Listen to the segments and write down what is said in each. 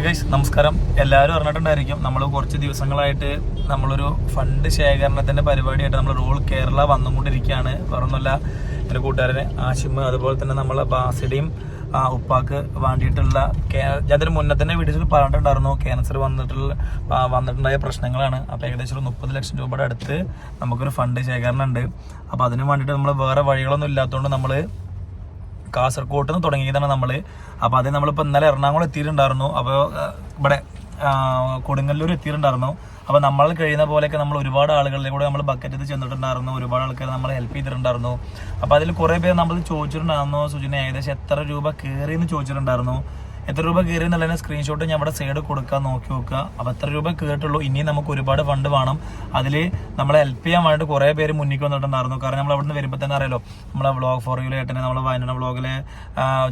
Okay നമസ്കാരം. എല്ലാവരും അറിഞ്ഞിട്ടുണ്ടായിരിക്കും നമ്മൾ കുറച്ച് ദിവസങ്ങളായിട്ട് നമ്മളൊരു ഫണ്ട് ശേഖരണത്തിന്റെ പരിപാടിയായിട്ട് നമ്മൾ റോൾ കേരള വന്നുകൊണ്ടിരിക്കുകയാണ്. വേറൊന്നുമല്ല എന്റെ കൂട്ടുകാരന് ആശിമ് അതുപോലെ തന്നെ നമ്മളെ ബാസിഡിയും ആ, ഉപ്പാക്ക് വേണ്ടിയിട്ടുള്ള ഇതിന് മുന്നേ തന്നെ വീഡിയോസിൽ പറഞ്ഞിട്ടുണ്ടായിരുന്നു ക്യാൻസർ വന്നിട്ടുള്ള വന്നിട്ടുണ്ടായ പ്രശ്നങ്ങളാണ്. അപ്പോൾ ഏകദേശം ഒരു മുപ്പത് ലക്ഷം രൂപയുടെ അടുത്ത് നമുക്കൊരു ഫണ്ട് ശേഖരണം ഉണ്ട് അപ്പോൾ അതിന് വേണ്ടിയിട്ട് നമ്മൾ വേറെ വഴികളൊന്നും ഇല്ലാത്തതുകൊണ്ട് നമ്മൾ കാസർഗോട്ട് നിന്ന് തുടങ്ങിയതാണ് നമ്മൾ അപ്പോൾ അത് നമ്മളിപ്പോൾ ഇന്നലെ എറണാകുളം എത്തിയിട്ടുണ്ടായിരുന്നു. അപ്പോൾ ഇവിടെ കൊടുങ്ങല്ലൂർ എത്തിയിട്ടുണ്ടായിരുന്നു. അപ്പോൾ നമ്മൾ കഴിയുന്ന പോലെയൊക്കെ നമ്മൾ ഒരുപാട് ആളുകളിലെ കൂടെ നമ്മൾ ബക്കറ്റ് ചെയ്ത് ചെന്നിട്ടുണ്ടായിരുന്നു. ഒരുപാട് ആൾക്കാർ നമ്മളെ ഹെൽപ്പ് ചെയ്തിട്ടുണ്ടായിരുന്നു. അപ്പോൾ അതിൽ കുറേ പേര് നമ്മൾ ചോദിച്ചിട്ടുണ്ടായിരുന്നു സുജിന ഏകദേശം എത്ര രൂപ കയറി എന്ന് ചോദിച്ചിട്ടുണ്ടായിരുന്നു. എത്ര രൂപ കയറി എന്നുള്ളതിന് സ്ക്രീൻഷോട്ട് ഞാൻ ഇവിടെ സൈഡ് കൊടുക്കാൻ നോക്കി നോക്കുക അപ്പോൾ എത്ര രൂപ കയറിയിട്ടുള്ളൂ? ഇനിയും നമുക്ക് ഒരുപാട് ഫണ്ട് വേണം. അതിൽ നമ്മളെ ഹെൽപ്പ് ചെയ്യാൻ വേണ്ടിയിട്ട് കുറേ പേര് മുന്നിൽ വന്നിട്ടുണ്ടായിരുന്നു. കാരണം നമ്മൾ അവിടുന്ന് വരുമ്പോൾ തന്നെ അറിയാലോ നമ്മളെ വ്ളോഗ് ഫോർ യു ഏട്ടനെ നമ്മളെ വയനാട് വ്ളോഗിലെ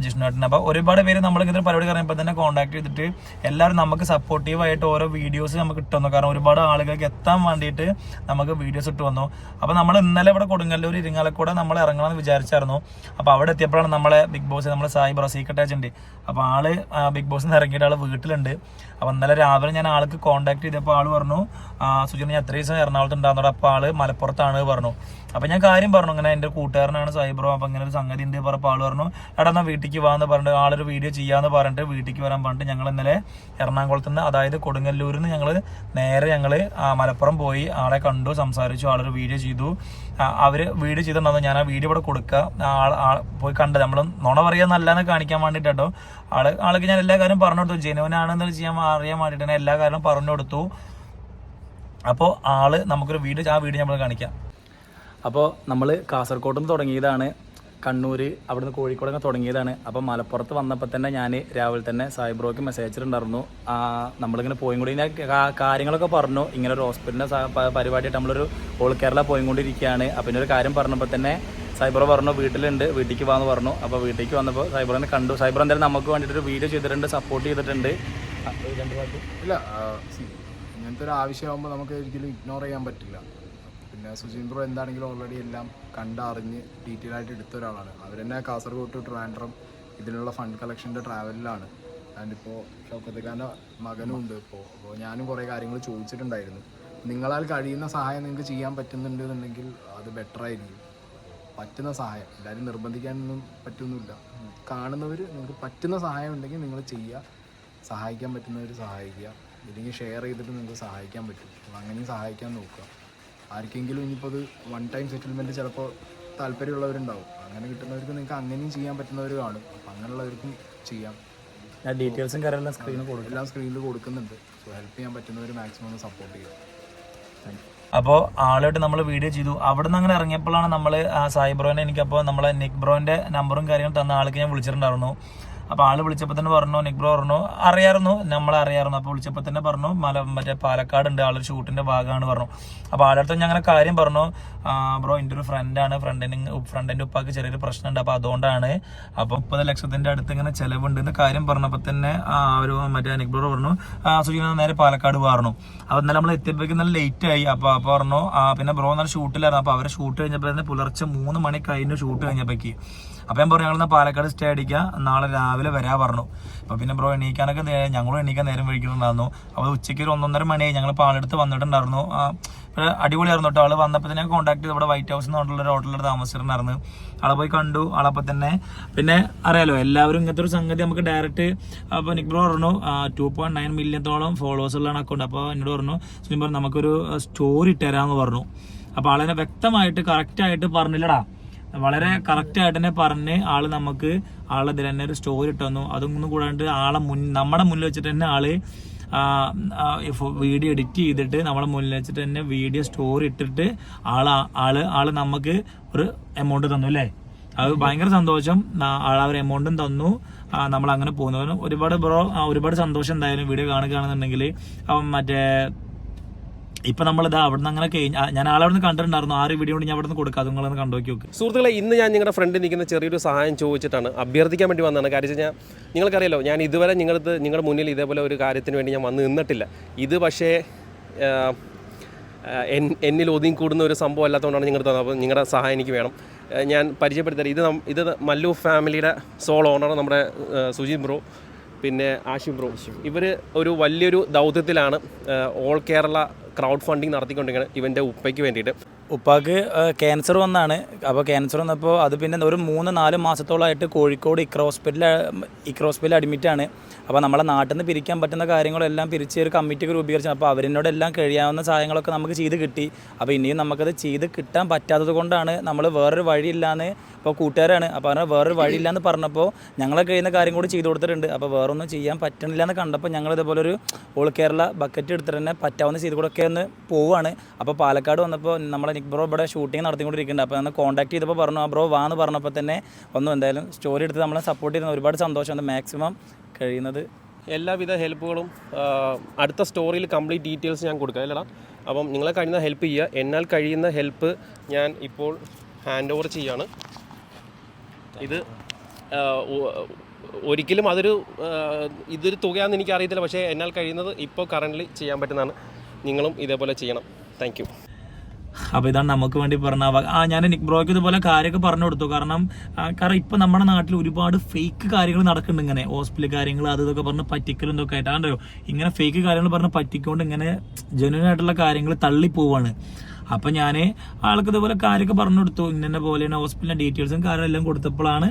ജിഷ്ണു ഏട്ടനെ. അപ്പോൾ ഒരുപാട് പേര് നമ്മൾ ഇങ്ങനെ പരിപാടി പറയുമ്പോൾ തന്നെ കോൺടാക്ട് ചെയ്തിട്ട് എല്ലാവരും നമുക്ക് സപ്പോർട്ടീവായിട്ട് ഓരോ വീഡിയോസ് നമുക്ക് ഇട്ടുവന്നു കാരണം ഒരുപാട് ആളുകൾക്ക് എത്താൻ വേണ്ടിയിട്ട് നമുക്ക് വീഡിയോസ് ഇട്ട് വന്നു. അപ്പോൾ നമ്മൾ ഇന്നലെ ഇവിടെ കൊടുങ്ങല്ലൂർ ഇരിങ്ങാലക്കൂടെ നമ്മൾ ഇറങ്ങണമെന്ന് വിചാരിച്ചായിരുന്നു. അപ്പോൾ അവിടെ എത്തിയപ്പോഴാണ് നമ്മളെ ബിഗ് ബോസ് നമ്മളെ സായി ബ്രോ സീക്രട്ട് ഏജന്റ് അപ്പോൾ ആൾ ബിഗ് ബോസ് നിന്ന് ഇറങ്ങിയിട്ട് ആൾ വീട്ടിലുണ്ട്. അപ്പോൾ ഇന്നലെ രാവിലെ ഞാൻ ആൾക്ക് കോൺടാക്ട് ചെയ്തപ്പോൾ ആൾ പറഞ്ഞു ആ, സുജിന ഞാൻ അത്രയും ദിവസം എറണാകുളത്ത് ഉണ്ടാകുന്നോട് അപ്പോൾ ആൾ മലപ്പുറത്താണ് പറഞ്ഞു. അപ്പോൾ ഞാൻ കാര്യം പറഞ്ഞു ഇങ്ങനെ എന്റെ കൂട്ടുകാരനാണ് സൈബ്രോ ബ്രോ അപ്പോൾ ഇങ്ങനെ ഒരു സംഗതി ഉണ്ട് പറഞ്ഞപ്പോൾ ആൾ പറഞ്ഞു എടാ എന്നാ വീട്ടിലേക്ക് വാന്ന് പറഞ്ഞിട്ട് ആളൊരു വീഡിയോ ചെയ്യാന്ന് പറഞ്ഞിട്ട് വീട്ടിലേക്ക് വരാൻ പറഞ്ഞിട്ട് ഞങ്ങൾ ഇന്നലെ എറണാകുളത്ത് നിന്ന് അതായത് കൊടുങ്ങല്ലൂരിൽ നിന്ന് ഞങ്ങൾ നേരെ ഞങ്ങൾ മലപ്പുറം പോയി ആളെ കണ്ടു സംസാരിച്ചു ആളൊരു വീഡിയോ ചെയ്തു. അവർ വീഡിയോ ചെയ്തിട്ടുണ്ടായിരുന്നു ഞാൻ ആ വീഡിയോ ഇവിടെ കൊടുക്കുക ആൾ ആൾ പോയി കണ്ടത് നമ്മൾ നുണ പറയാ നല്ലതെന്ന് കാണിക്കാൻ വേണ്ടിയിട്ട് ആൾ ആൾക്ക് ഞാൻ എല്ലാ കാര്യം പറഞ്ഞു കൊടുത്തു. ജെനുവൻ ആണെന്ന് ചെയ്യാൻ അറിയാൻ വേണ്ടിയിട്ട് ഞാൻ എല്ലാ കാര്യവും പറഞ്ഞു കൊടുത്തു. അപ്പോൾ ആൾ നമുക്കൊരു വീട് ആ വീട് നമ്മൾ കാണിക്കാം. അപ്പോൾ നമ്മൾ കാസർഗോഡ് നിന്ന് തുടങ്ങിയതാണ്. കണ്ണൂർ അവിടുന്ന് കോഴിക്കോടൊക്കെ തുടങ്ങിയതാണ്. അപ്പോൾ മലപ്പുറത്ത് വന്നപ്പോൾ തന്നെ ഞാൻ രാവിലെ തന്നെ സൈബ്രോക്ക് മെസ്സേജ് അയച്ചിട്ടുണ്ടായിരുന്നു നമ്മളിങ്ങനെ പോയും കാര്യങ്ങളൊക്കെ പറഞ്ഞു. ഇങ്ങനെ ഒരു ഹോസ്പിറ്റലിന്റെ പരിപാടിയായിട്ട് നമ്മളൊരു ഓൾ കേരള പോയും കൊണ്ടിരിക്കുകയാണ്. അപ്പം ഒരു കാര്യം പറഞ്ഞപ്പോൾ തന്നെ സൈബർ പറഞ്ഞു വീട്ടിലുണ്ട് വീട്ടിലേക്ക് വാന്ന് പറഞ്ഞു. അപ്പോൾ വീട്ടിലേക്ക് വന്നപ്പോൾ സൈബറിനെ കണ്ടു. സൈബർ എന്തായാലും നമുക്ക് വേണ്ടിയിട്ട് ഒരു വീഡിയോ ചെയ്തിട്ടുണ്ട്. സപ്പോർട്ട് ചെയ്തിട്ടുണ്ട്. ഇല്ല ഇങ്ങനത്തെ ഒരു ആവശ്യമാകുമ്പോൾ നമുക്ക് ഒരിക്കലും ഇഗ്നോർ ചെയ്യാൻ പറ്റില്ല. പിന്നെ സുജീൻ ബ്രോ എന്താണെങ്കിലും ഓൾറെഡി എല്ലാം കണ്ടറിഞ്ഞ് ഡീറ്റെയിൽ ആയിട്ട് എടുത്ത ഒരാളാണ്. അവർ തന്നെ കാസർഗോഡ് ടു ട്രാൻഡ്രം ഇതിനുള്ള ഫണ്ട് കളക്ഷന്റെ ട്രാവലിലാണ് ആൻഡ് ഇപ്പോൾ ഷൗക്കത്ത് ഖാന്റെ മകനും ഉണ്ട് ഇപ്പോൾ അപ്പോൾ ഞാനും കുറേ കാര്യങ്ങൾ ചോദിച്ചിട്ടുണ്ടായിരുന്നു. നിങ്ങളാൽ കഴിയുന്ന സഹായം നിങ്ങൾക്ക് ചെയ്യാൻ പറ്റുന്നുണ്ട് എന്നുണ്ടെങ്കിൽ അത് ബെറ്റർ ആയിരിക്കും. പറ്റുന്ന സഹായം. എല്ലാവരും നിർബന്ധിക്കാനൊന്നും പറ്റൊന്നുമില്ല. കാണുന്നവർ നിങ്ങൾക്ക് പറ്റുന്ന സഹായം ഉണ്ടെങ്കിൽ നിങ്ങൾ ചെയ്യുക. സഹായിക്കാൻ പറ്റുന്നവർ സഹായിക്കുക. ഇല്ലെങ്കിൽ ഷെയർ ചെയ്തിട്ട് നിങ്ങൾക്ക് സഹായിക്കാൻ പറ്റും. അങ്ങനെയും സഹായിക്കാൻ നോക്കുക. ആർക്കെങ്കിലും ഇനിയിപ്പോൾ അത് വൺ ടൈം സെറ്റിൽമെന്റ് ചിലപ്പോൾ താല്പര്യമുള്ളവരുണ്ടാവും. അങ്ങനെ കിട്ടുന്നവർക്ക് നിങ്ങൾക്ക് അങ്ങനെയും ചെയ്യാൻ പറ്റുന്നവർ കാണും. അപ്പം അങ്ങനെയുള്ളവർക്കും ചെയ്യാം. ഞാൻ ഡീറ്റെയിൽസും കാര്യമെല്ലാം സ്ക്രീനിൽ കൊടുക്കും. എല്ലാം സ്ക്രീനിൽ കൊടുക്കുന്നുണ്ട്. സോ ഹെൽപ്പ് ചെയ്യാൻ പറ്റുന്നവർ മാക്സിമം സപ്പോർട്ട് ചെയ്യുക അപ്പോൾ ആളായിട്ട് നമ്മൾ വീഡിയോ ചെയ്തു. അവിടെ നിന്ന് അങ്ങനെ ഇറങ്ങിയപ്പോഴാണ് നമ്മൾ സായി ബ്രോനെ എനിക്കപ്പോൾ നമ്മളെ നിക് ബ്രോന്റെ നമ്പറും കാര്യങ്ങളും തന്ന ആൾക്ക് ഞാൻ വിളിച്ചിട്ടുണ്ടായിരുന്നു. അപ്പോൾ ആൾ വിളിച്ചപ്പോൾ തന്നെ പറഞ്ഞു നിക് ബ്രോ പറഞ്ഞു അറിയായിരുന്നു നമ്മൾ അറിയായിരുന്നു. അപ്പോൾ വിളിച്ചപ്പോൾ തന്നെ പറഞ്ഞു മല മറ്റേ പാലക്കാട് ഉണ്ട് ആളൊരു ഷൂട്ടിന്റെ ഭാഗമാണ് പറഞ്ഞു. അപ്പോൾ ആളുടെ അടുത്ത് ഞാൻ അങ്ങനെ കാര്യം പറഞ്ഞു ബ്രോ എന്റെ ഒരു ഫ്രണ്ടാണ് ഫ്രണ്ടിന് ഫ്രണ്ടിന്റെ ഉപ്പാക്ക് ചെറിയൊരു പ്രശ്നമുണ്ട് അപ്പോൾ അതുകൊണ്ടാണ് അപ്പോൾ മുപ്പത് ലക്ഷത്തിന്റെ അടുത്ത് ഇങ്ങനെ ചിലവുണ്ട് എന്ന് കാര്യം പറഞ്ഞപ്പോൾ തന്നെ ഒരു മറ്റേ നിക് ബ്രോ പറഞ്ഞു ആ, സുജിന നേരെ പാലക്കാട് പറഞ്ഞു അപ്പോൾ എന്നാലും നമ്മൾ എത്തിയപ്പോഴേക്കും നല്ല ലേറ്റ് ആയി. അപ്പോൾ അപ്പോൾ പറഞ്ഞു പിന്നെ ബ്രോ നല്ല ഷൂട്ടിലായിരുന്നു അപ്പോൾ അവരെ ഷൂട്ട് കഴിഞ്ഞപ്പോൾ തന്നെ പുലർച്ചെ മൂന്ന് മണി കഴിഞ്ഞു ഷൂട്ട് കഴിഞ്ഞപ്പോഴേക്ക്. അപ്പോൾ ഞാൻ പറഞ്ഞു ഞങ്ങൾ പാലക്കാട് സ്റ്റേ അടിക്കുക നാളെ രാവിലെ വരാ പറഞ്ഞു. അപ്പോൾ പിന്നെ ബ്രോ എണീക്കാനൊക്കെ ഞങ്ങളും എണീക്കാൻ നേരം വഴിക്കുന്നുണ്ടായിരുന്നു അപ്പോൾ ഉച്ചയ്ക്ക് ഒരു ഒന്നൊന്നര മണിയായി ഞങ്ങൾ പാലെടുത്ത് വന്നിട്ടുണ്ടായിരുന്നു. അടിപൊളിയായിരുന്നു കേട്ടോ ആൾ വന്നപ്പോൾ തന്നെ കോൺടാക്ട് ചെയ്ത്. ഇവിടെ വൈറ്റ് ഹൗസ് എന്ന് പറഞ്ഞിട്ടുള്ള ഒരു ഹോട്ടലിൽ താമസിച്ചിട്ടുണ്ടായിരുന്നു. ആളെ പോയി കണ്ടു. ആളപ്പോൾ തന്നെ പിന്നെ അറിയാലോ എല്ലാവരും ഇങ്ങനത്തെ ഒരു സംഗതി നമുക്ക് ഡയറക്റ്റ് അപ്പോൾ നിക് ബ്രോ പറഞ്ഞു ടു പോയിന്റ് നയൻ മില്യത്തോളം ഫോളോവേഴ്സ് ഉള്ള അക്കൗണ്ട് അപ്പോൾ എന്നോട് പറഞ്ഞു സുനിൽ പറഞ്ഞു നമുക്കൊരു സ്റ്റോറി ഇട്ടുതരാമെന്ന് പറഞ്ഞു. അപ്പോൾ ആളെന്നെ വ്യക്തമായിട്ട് കറക്റ്റായിട്ട് പറഞ്ഞില്ലടാ. വളരെ കറക്റ്റ് ആയിട്ട് തന്നെ പറഞ്ഞ് ആൾ നമുക്ക് ആളെ ഇതിൽ തന്നെ ഒരു സ്റ്റോറി ഇട്ട് തന്നു അതൊന്നും കൂടാണ്ട് ആളെ മുൻ നമ്മുടെ മുന്നിൽ വെച്ചിട്ട് തന്നെ ആൾ വീഡിയോ എഡിറ്റ് ചെയ്തിട്ട് നമ്മളെ മുന്നിൽ വെച്ചിട്ട് തന്നെ വീഡിയോ സ്റ്റോറി ഇട്ടിട്ട് ആൾ ആൾ ആൾ നമുക്ക് ഒരു എമൗണ്ട് തന്നു അല്ലേ? അത് ഭയങ്കര സന്തോഷം. ആൾ ഒരു എമൗണ്ടും തന്നു. നമ്മൾ അങ്ങനെ പോകുന്നു. ഒരുപാട് ബ്രോ ഒരുപാട് സന്തോഷം എന്തായാലും വീഡിയോ കാണുകയാണെന്നുണ്ടെങ്കിൽ മറ്റേ ഇപ്പൊ നമ്മളിത് അവിടെ നിന്ന് അങ്ങനെ കഴിഞ്ഞാൽ ഞാൻ ആളെ അവിടെ നിന്ന് കണ്ടിട്ടുണ്ടായിരുന്നു. ആറ് ഒരു വീഡിയോ കൊണ്ട് ഞാൻ അവിടെ നിന്ന് കൊടുക്കാം. അത് നിങ്ങളൊന്ന് കണ്ടു നോക്കി സുഹൃത്തുക്കളെ ഇന്ന് ഞാൻ നിങ്ങളുടെ ഫ്രണ്ടിൽ നിൽക്കുന്ന ചെറിയൊരു സഹായം ചോദിച്ചിട്ടാണ് അഭ്യർത്ഥിക്കാൻ വേണ്ടി വന്നതാണ്. കാര്യം വെച്ചാൽ നിങ്ങൾക്കറിയാലോ ഞാൻ ഇതുവരെ നിങ്ങളത് നിങ്ങളുടെ മുന്നിൽ ഇതേപോലെ ഒരു കാര്യത്തിന് വേണ്ടി ഞാൻ വന്ന് നിന്നിട്ടില്ല. ഇത് പക്ഷേ എന്നിൽ ഒതുങ്ങി കൂടുന്ന ഒരു സംഭവം അല്ലാത്തതുകൊണ്ടാണ് നിങ്ങൾ തന്നത് അപ്പോൾ നിങ്ങളുടെ സഹായം എനിക്ക് വേണം. ഞാൻ പരിചയപ്പെടുത്തരാം ഇത് ഇത് മല്ലു ഫാമിലിയുടെ സോൾ ഓണർ നമ്മുടെ സുജിത് ബ്രോ പിന്നെ ആഷിം ബ്രോ. ഇവർ ഒരു വലിയൊരു ദൗത്യത്തിലാണ് ഓൾ കേരള ക്രൗഡ് ഫണ്ടിങ് നടത്തിക്കൊണ്ടിരിക്കുന്നത് ഇവന്റെ ഉപ്പയ്ക്ക് വേണ്ടിയിട്ട്. ഉപ്പാക്ക് ക്യാൻസർ വന്നാണ്. അപ്പോൾ ക്യാൻസർ വന്നപ്പോൾ അത് പിന്നെ ഒരു മൂന്ന് നാല് മാസത്തോളമായിട്ട് കോഴിക്കോട് ഇക്ര ഹോസ്പിറ്റലിൽ ഇക്ര ഹോസ്പിറ്റലിൽ അഡ്മിറ്റാണ് അപ്പോൾ നമ്മളെ നാട്ടിൽ നിന്ന് പിരിക്കാൻ പറ്റുന്ന കാര്യങ്ങളെല്ലാം പിരിച്ച് ഒരു കമ്മിറ്റിക്ക് രൂപീകരിച്ചു. അപ്പോൾ അവരിനോടെല്ലാം കഴിയാവുന്ന സഹായങ്ങളൊക്കെ നമുക്ക് ചെയ്ത് കിട്ടി. അപ്പോൾ ഇനിയും നമുക്കത് ചെയ്ത് കിട്ടാൻ പറ്റാത്തത് കൊണ്ടാണ് നമ്മൾ വേറൊരു വഴിയില്ലാന്ന് ഇപ്പോൾ കൂട്ടുകാരാണ്. അപ്പോൾ അങ്ങനെ വേറൊരു വഴിയില്ലാന്ന് പറഞ്ഞപ്പോൾ ഞങ്ങളെ കഴിയുന്ന കാര്യം കൂടി ചെയ്തു കൊടുത്തിട്ടുണ്ട്. അപ്പോൾ വേറൊന്നും ചെയ്യാൻ പറ്റണില്ല എന്ന് കണ്ടപ്പോൾ ഞങ്ങൾ ഇതേപോലെ ഒരു ഓൾ കേരള ബക്കറ്റ് എടുത്തിട്ട് തന്നെ പറ്റാവുന്ന ചെയ്ത് കൂടെ ഒന്ന് പോവുകയാണ് അപ്പോൾ പാലക്കാട് വന്നപ്പോൾ നമ്മളെ നിക് ബ്രോ ഇവിടെ ഷൂട്ടിംഗ് നടത്തിക്കൊണ്ടിരിക്കുന്നുണ്ട്. അപ്പോൾ ഒന്ന് കോൺടാക്ട് ചെയ്തപ്പോൾ പറഞ്ഞു ആ ബ്രോ വാ എന്ന് പറഞ്ഞപ്പോൾ തന്നെ ഒന്നും എന്തായാലും സ്റ്റോറി എടുത്ത് നമ്മളെ സപ്പോർട്ട് ചെയ്യുന്ന ഒരുപാട് സന്തോഷമുണ്ട് മാക്സിമം കഴിയുന്നത്. എല്ലാവിധ ഹെൽപ്പുകളും അടുത്ത സ്റ്റോറിയിൽ കംപ്ലീറ്റ് ഡീറ്റെയിൽസ് ഞാൻ കൊടുക്കാം അല്ലടാ? അപ്പം നിങ്ങളെ കഴിയുന്ന ഹെൽപ്പ് ചെയ്യുക. എന്നാൽ കഴിയുന്ന ഹെൽപ്പ് ഞാൻ ഇപ്പോൾ ഹാൻഡ് ഓവർ ചെയ്യാണ്. ഇത് ഒരിക്കലും അതൊരു ഇതൊരു തുകയാണെന്ന് എനിക്ക് അറിയത്തില്ല പക്ഷേ എന്നാൽ കഴിയുന്നത് ഇപ്പോൾ കറന്റ് ചെയ്യാൻ പറ്റുന്നതാണ്. നിങ്ങളും ഇതേപോലെ ചെയ്യണം. താങ്ക് അപ്പോൾ ഇതാണ് നമുക്ക് വേണ്ടി പറഞ്ഞ ആ ഞാൻ നിക് ബ്രോയ്ക്ക് ഇതുപോലെ കാര്യമൊക്കെ പറഞ്ഞു കൊടുത്തു. കാരണം കാരണം ഇപ്പൊ നമ്മുടെ നാട്ടിൽ ഒരുപാട് ഫേക്ക് കാര്യങ്ങൾ നടക്കുന്നുണ്ട് ഇങ്ങനെ. ഹോസ്പിറ്റൽ കാര്യങ്ങൾ അത് ഇതൊക്കെ പറഞ്ഞ് പറ്റിക്കലും ഇതൊക്കെ ആയിട്ട്. ആണ്ടോ ഇങ്ങനെ ഫേക്ക് കാര്യങ്ങൾ പറഞ്ഞ് പറ്റിക്കൊണ്ട് ഇങ്ങനെ ജനുവൻ ആയിട്ടുള്ള കാര്യങ്ങൾ തള്ളി പോവാണ് അപ്പൊ ഞാൻ ആൾക്ക് ഇതുപോലെ കാര്യമൊക്കെ പറഞ്ഞു കൊടുത്തു. ഇന്ന പോലെയാണ് ഹോസ്പിറ്റലിന്റെ ഡീറ്റെയിൽസും കാര്യം എല്ലാം കൊടുത്തപ്പോഴാണ്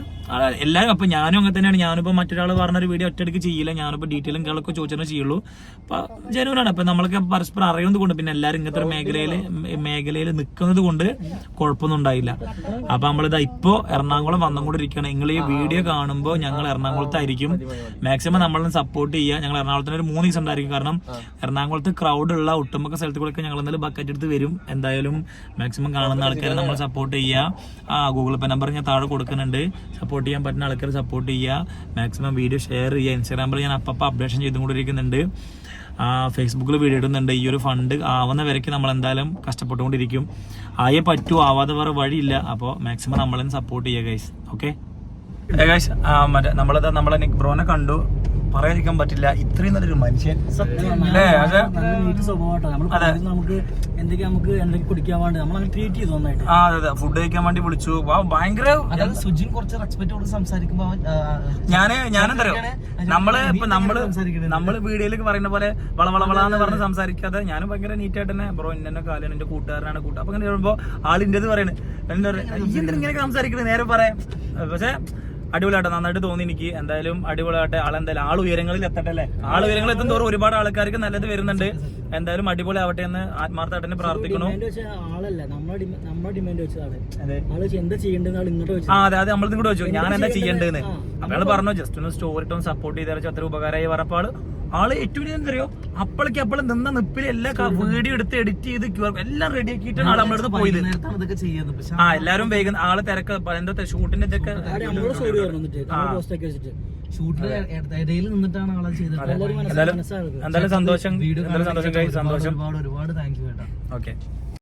എല്ലാവരും അപ്പൊ ഞാനും അങ്ങനെ തന്നെയാണ്. ഞാനിപ്പോ മറ്റൊരാൾ പറഞ്ഞൊരു വീഡിയോ ഒറ്റയടിക്ക് ചെയ്യില്ല. ഞാനിപ്പോ ഡീറ്റെയിലും കാര്യമൊക്കെ ചോദിച്ചാൽ ചെയ്യുള്ളൂ. അപ്പൊ ജനുവനാണ്. അപ്പൊ നമ്മൾക്ക് പരസ്പരം അറിയുന്നത് കൊണ്ട് പിന്നെ എല്ലാവരും ഇങ്ങനത്തെ ഒരു മേഖലയിൽ മേഖലയിൽ നിൽക്കുന്നത് കൊണ്ട് കുഴപ്പമൊന്നും ഉണ്ടായില്ല. അപ്പൊ നമ്മളിതാ ഇപ്പോ എറണാകുളം വന്നുകൊണ്ടിരിക്കുകയാണ് നിങ്ങൾ ഈ വീഡിയോ കാണുമ്പോൾ ഞങ്ങൾ എറണാകുളത്തായിരിക്കും. മാക്സിമം നമ്മളെ സപ്പോർട്ട് ചെയ്യുക. ഞങ്ങൾ എറണാകുളത്തിന് ഒരു മൂന്ന് ദിവസം ഉണ്ടായിരിക്കും. കാരണം എറണാകുളത്ത് ക്രൗഡ് ഉള്ള ഒട്ടുമൊക്കെ സ്ഥലത്ത് കൂടെയൊക്കെ ഞങ്ങൾ എന്തായാലും ബക്കറ്റ് എടുത്ത് വരും. എന്തായാലും മാക്സിമം കാണുന്ന ആൾക്കാരെ നമ്മൾ സപ്പോർട്ട് ചെയ്യുക. ആ ഗൂഗിൾ പേ നമ്പർ ഞാൻ താഴെ കൊടുക്കുന്നുണ്ട്. സപ്പോർട്ട് ചെയ്യാൻ പറ്റുന്ന ആൾക്കാർ സപ്പോർട്ട് ചെയ്യുക. മാക്സിമം വീഡിയോ ഷെയർ ചെയ്യുക. ഇൻസ്റ്റാഗ്രാമിൽ ഞാൻ അപ്പം അപ്ഡേഷൻ ചെയ്തുകൊണ്ടിരിക്കുന്നുണ്ട് ഫേസ്ബുക്കിൽ വീഡിയോ ഇടുന്നുണ്ട്. ഈ ഒരു ഫണ്ട് ആവുന്ന വരയ്ക്ക് നമ്മൾ എന്തായാലും കഷ്ടപ്പെട്ടുകൊണ്ടിരിക്കും. ആയേ പറ്റൂ ആവാതെ വേറെ വഴിയില്ല. അപ്പോൾ മാക്സിമം നമ്മളെ സപ്പോർട്ട് ചെയ്യുക ഗൈസ് ഓക്കെ ഗൈസ് മറ്റേ നമ്മളത് നമ്മളെ നിക് ബ്രോനെ കണ്ടു. പറയാതിരിക്കാൻ പറ്റില്ല. ഇത്രയും നല്ലൊരു മനുഷ്യൻ. നമുക്ക് എന്തൊക്കെ നമുക്ക് എന്തൊക്കെ കുടിക്കാൻ വേണ്ടി നമ്മൾ ട്രീറ്റ് ചെയ്തു നന്നായിട്ട്. ആ അതെ ഫുഡ് കഴിക്കാൻ വേണ്ടി വിളിച്ചു. ഭയങ്കര സുജിൻ കുറച്ച് റെസ്പെക്ട് കൊടുത്ത് സംസാരിക്കുമ്പോ ഞാൻ ഞാനെന്തറിയോ? നമ്മൾ ഇപ്പൊ നമ്മൾ നമ്മൾ വീഡിയോയിലേക്ക് പറയുന്ന പോലെ വള വള വള എന്ന് പറഞ്ഞ് സംസാരിക്കാതെ ഞാൻ ഭയങ്കര നീറ്റ് ആയിട്ട് തന്നെ ബ്രോ ഇന്നെ കാലാണ് എന്റെ കൂട്ടുകാരനാണ് കൂട്ടുക അപ്പൊ അങ്ങനെ പറയുമ്പോ ആളിന്റെത് പറയണ്. എന്താ പറയുക ഇങ്ങനെ സംസാരിക്കുന്നത് നേരെ പറയാം പക്ഷെ അടിപൊളിയാട്ടെ. നന്നായിട്ട് തോന്നി എനിക്ക്. എന്തായാലും അടിപൊളിയാട്ടെ ആളെന്തായാലും ആൾ ഉയരങ്ങളിൽ എത്തട്ടെ അല്ലേ? ആൾ ഉയരങ്ങളിൽ എത്തും തോറും ഒരുപാട് ആൾക്കാർക്ക് നല്ലത് വരുന്നുണ്ട്. എന്തായാലും അടിപൊളി ആവട്ടെ എന്ന് ആത്മാർത്ഥമായിട്ട് പ്രാർത്ഥിക്കണു വെച്ചതാണ്. അതെ. ആൾ ഇങ്ങോട്ട് വെച്ചു. ആ അതെ അതെ നമ്മളിതും കൂടെ വെച്ചു. ഞാൻ എന്താ ചെയ്യേണ്ടതെന്ന്? അയാൾ അയാൾ പറഞ്ഞു ജസ്റ്റ് ഒന്ന് സ്റ്റോറി ഇട്ടോ സപ്പോർട്ട് ചെയ്താൽ അത്ര ഉപകാരമായി പറഞ്ഞപ്പോൾ ആൾ ഏറ്റവും എന്തറിയോ അപ്പോഴേക്ക് അപ്പോൾ നിന്ന നിപ്പിൽ എല്ലാ വീഡിയോ എടുത്ത് എഡിറ്റ് ചെയ്ത് ക്യൂ എല്ലാം റെഡി ആക്കിയിട്ടാണ് ആൾ നമ്മളടുത്ത് പോയത്. ആ എല്ലാരും വേഗം ആൾ തിരക്ക് എന്താ ഷൂട്ടിന്റെ ഇതൊക്കെ ഇടയിൽ നിന്നിട്ടാണ് ആളെ ചെയ്തത്. എന്തായാലും സന്തോഷം. സന്തോഷം. ഒരുപാട് ഒരുപാട് താങ്ക് യു കേട്ടോ ഓക്കെ.